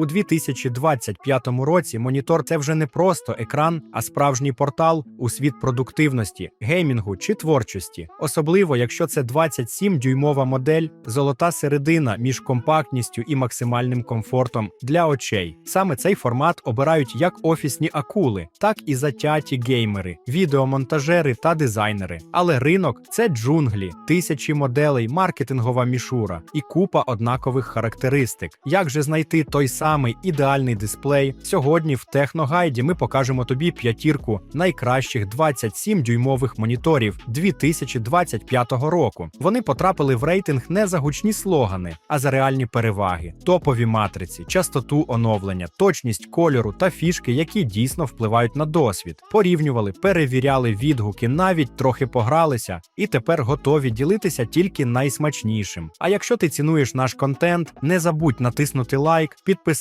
У 2025 році монітор це вже не просто екран, а справжній портал у світ продуктивності, геймінгу чи творчості. Особливо, якщо це 27-дюймова модель, золота середина між компактністю і максимальним комфортом для очей. Саме цей формат обирають як офісні акули, так і затяті геймери, відеомонтажери та дизайнери. Але ринок це джунглі, тисячі моделей, маркетингова мішура і купа однакових характеристик. Як же знайти той самий ідеальний дисплей? Сьогодні в Техногайді ми покажемо тобі п'ятірку найкращих 27-дюймових моніторів 2025 року. Вони потрапили в рейтинг не за гучні слогани, а за реальні переваги, топові матриці, частоту оновлення, точність кольору та фішки, які дійсно впливають на досвід. Порівнювали, перевіряли відгуки, навіть трохи погралися, і тепер готові ділитися тільки найсмачнішим. А якщо ти цінуєш наш контент, не забудь натиснути лайк, підписатися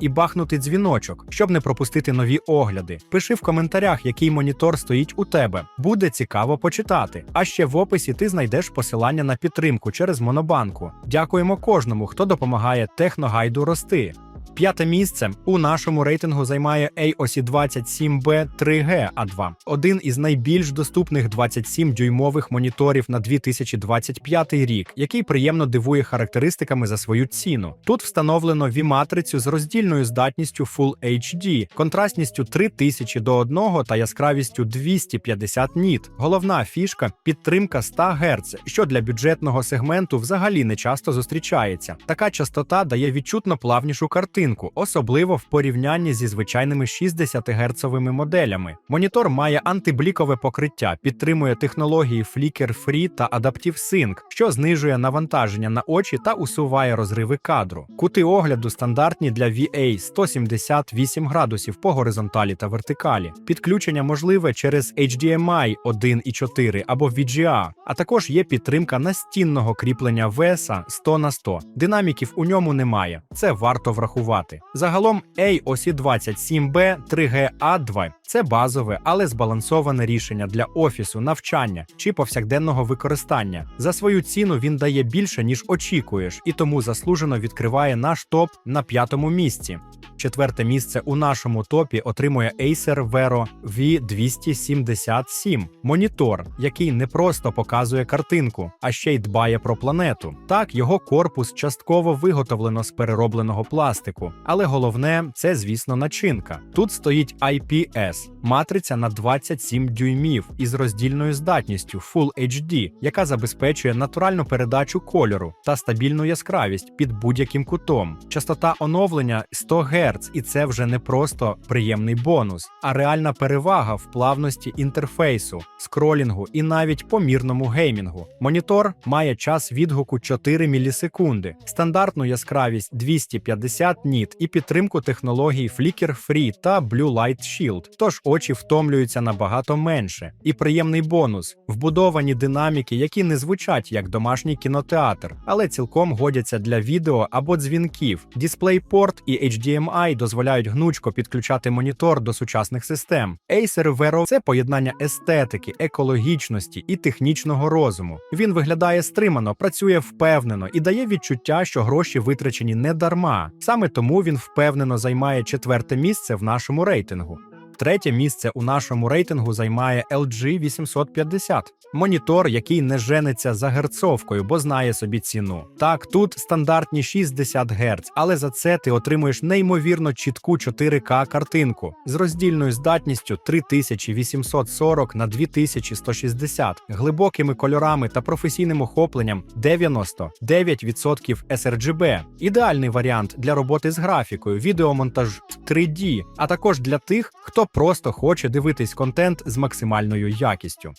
і бахнути дзвіночок, щоб не пропустити нові огляди. Пиши в коментарях, який монітор стоїть у тебе. Буде цікаво почитати. А ще в описі ти знайдеш посилання на підтримку через Монобанку. Дякуємо кожному, хто допомагає техногайду рости. П'яте місце у нашому рейтингу займає AOC 27B 3G A2, один із найбільш доступних 27-дюймових моніторів на 2025 рік, який приємно дивує характеристиками за свою ціну. Тут встановлено V-матрицю з роздільною здатністю Full HD, контрастністю 3000 до 1 та яскравістю 250 ніт. Головна фішка підтримка 100 Гц, що для бюджетного сегменту взагалі не часто зустрічається. Така частота дає відчутно плавнішу картинку, особливо в порівнянні зі звичайними 60 герцовими моделями. Монітор має антиблікове покриття, підтримує технології Flicker Free та Adaptive Sync, що знижує навантаження на очі та усуває розриви кадру. Кути огляду стандартні для VA 178 градусів по горизонталі та вертикалі. Підключення можливе через HDMI 1.4 або VGA, а також є підтримка настінного кріплення VESA 100 на 100. Динаміків у ньому немає. Це варто врахувати. Загалом AOC 27B 3G-A2 це базове, але збалансоване рішення для офісу, навчання чи повсякденного використання. За свою ціну він дає більше, ніж очікуєш, і тому заслужено відкриває наш топ на п'ятому місці. Четверте місце у нашому топі отримує Acer Vero V277 монітор, який не просто показує картинку, а ще й дбає про планету. Так, його корпус частково виготовлено з переробленого пластику, але головне це, звісно, начинка. Тут стоїть IPS, матриця на 27 дюймів із роздільною здатністю Full HD, яка забезпечує натуральну передачу кольору та стабільну яскравість під будь-яким кутом. Частота оновлення 100 Гц, і це вже не просто приємний бонус, а реальна перевага в плавності інтерфейсу, скролінгу і навіть помірному геймінгу. Монітор має час відгуку 4 мілісекунди, стандартну яскравість 250 ніт і підтримку технологій Flicker Free та Blue Light Shield, тож очі втомлюються набагато менше. І приємний бонус вбудовані динаміки, які не звучать як домашній кінотеатр, але цілком годяться для відео або дзвінків. DisplayPort і HDMI дозволяють гнучко підключати монітор до сучасних систем. Acer Vero – це поєднання естетики, екологічності і технічного розуму. Він виглядає стримано, працює впевнено і дає відчуття, що гроші витрачені не дарма. Саме тому він впевнено займає четверте місце в нашому рейтингу. Третє місце у нашому рейтингу займає LG 850. Монітор, який не жениться за герцовкою, бо знає собі ціну. Так, тут стандартні 60 Гц, але за це ти отримуєш неймовірно чітку 4К картинку з роздільною здатністю 3840 на 2160, глибокими кольорами та професійним охопленням 99% sRGB. Ідеальний варіант для роботи з графікою, відеомонтаж 3D, а також для тих, хто просто хоче дивитись контент з максимальною якістю.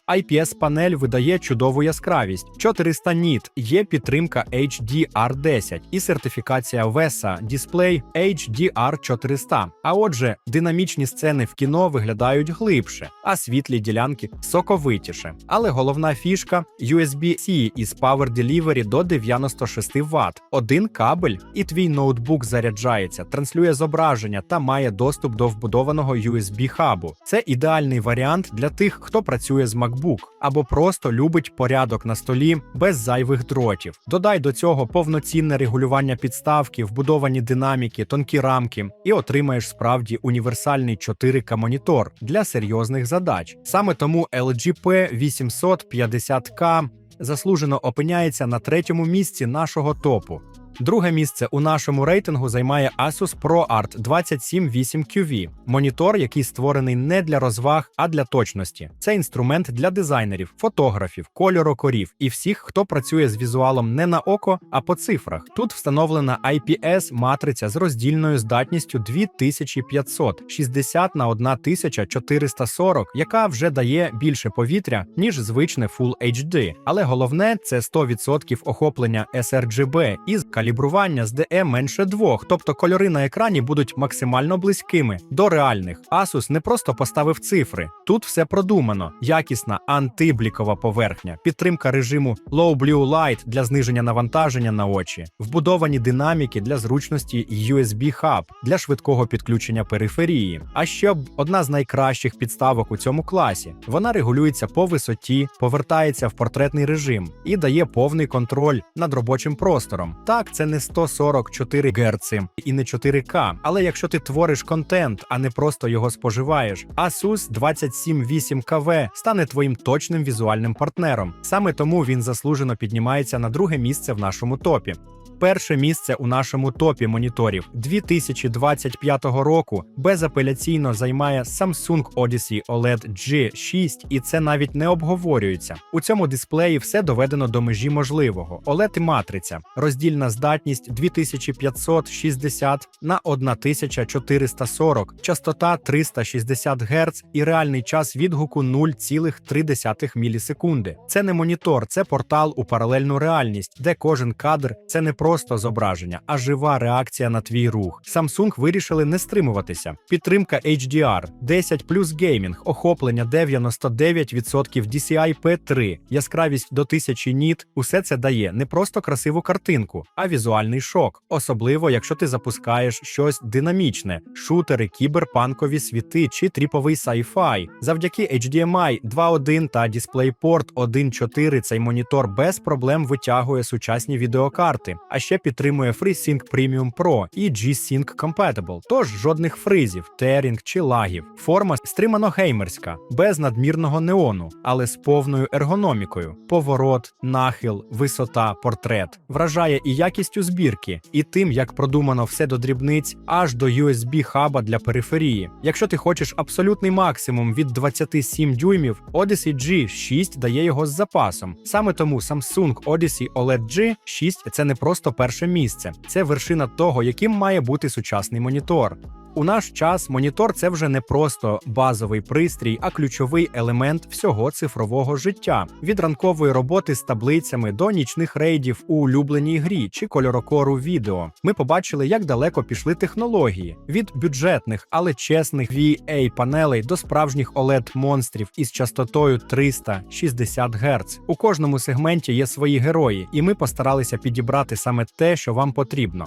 IPS-панель видає чудову яскравість, 400 ніт, є підтримка HDR10 і сертифікація VESA Display HDR 400. А отже, динамічні сцени в кіно виглядають глибше, а світлі ділянки соковитіше. Але головна фішка USB-C із Power Delivery до 96 Вт. Один кабель, і твій ноутбук заряджається, транслює зображення та має доступ до вбудованого USB хабу. Це ідеальний варіант для тих, хто працює з MacBook або просто любить порядок на столі без зайвих дротів. Додай до цього повноцінне регулювання підставки, вбудовані динаміки, тонкі рамки, і отримаєш справді універсальний 4К монітор для серйозних задач. Саме тому LG P850K заслужено опиняється на третьому місці нашого топу. Друге місце у нашому рейтингу займає Asus ProArt 278QV – монітор, який створений не для розваг, а для точності. Це інструмент для дизайнерів, фотографів, кольорокорів і всіх, хто працює з візуалом не на око, а по цифрах. Тут встановлена IPS-матриця з роздільною здатністю 2500 60 на 1440, яка вже дає більше повітря, ніж звичне Full HD. Але головне це 100% охоплення sRGB із калібрування з DE менше 2, тобто кольори на екрані будуть максимально близькими до реальних. Asus не просто поставив цифри. Тут все продумано: якісна антиблікова поверхня, підтримка режиму Low Blue Light для зниження навантаження на очі, вбудовані динаміки для зручності USB Hub для швидкого підключення периферії. А ще одна з найкращих підставок у цьому класі. Вона регулюється по висоті, повертається в портретний режим і дає повний контроль над робочим простором. Так, це не 144 Гц і не 4К, але якщо ти твориш контент, а не просто його споживаєш, Asus 278KV стане твоїм точним візуальним партнером. Саме тому він заслужено піднімається на друге місце в нашому топі. Перше місце у нашому топі моніторів 2025 року безапеляційно займає Samsung Odyssey OLED G6, і це навіть не обговорюється. У цьому дисплеї все доведено до межі можливого. OLED і матриця, роздільна здатність 2560 на 1440, частота 360 Гц і реальний час відгуку 0,3 мілісекунди. Це не монітор, це портал у паралельну реальність, де кожен кадр це не просто зображення, а жива реакція на твій рух. Samsung вирішили не стримуватися. Підтримка HDR, 10 плюс геймінг, охоплення 99% DCI-P3, яскравість до 1000 ніт. Усе це дає не просто красиву картинку, а візуальний шок, особливо якщо ти запускаєш щось динамічне, шутери, кіберпанкові світи чи тріповий sci-fi. Завдяки HDMI 2.1 та DisplayPort 1.4 цей монітор без проблем витягує сучасні відеокарти, а ще підтримує FreeSync Premium Pro і G-Sync Compatible. Тож жодних фризів, терінг чи лагів. Форма стримано геймерська, без надмірного неону, але з повною ергономікою. Поворот, нахил, висота, портрет вражає і якістю збірки, і тим, як продумано все до дрібниць, аж до USB хаба для периферії. Якщо ти хочеш абсолютний максимум від 27 дюймів, Odyssey G6 дає його з запасом. Саме тому Samsung Odyssey OLED G6 це не просто перше місце, це вершина того, яким має бути сучасний монітор. У наш час монітор це вже не просто базовий пристрій, а ключовий елемент всього цифрового життя від ранкової роботи з таблицями до нічних рейдів у улюбленій грі чи кольорокору відео. Ми побачили, як далеко пішли технології від бюджетних, але чесних VA панелей до справжніх oled монстрів із частотою 360 Гц. У кожному сегменті є свої герої, і ми постаралися підібрати саме те, що вам потрібно.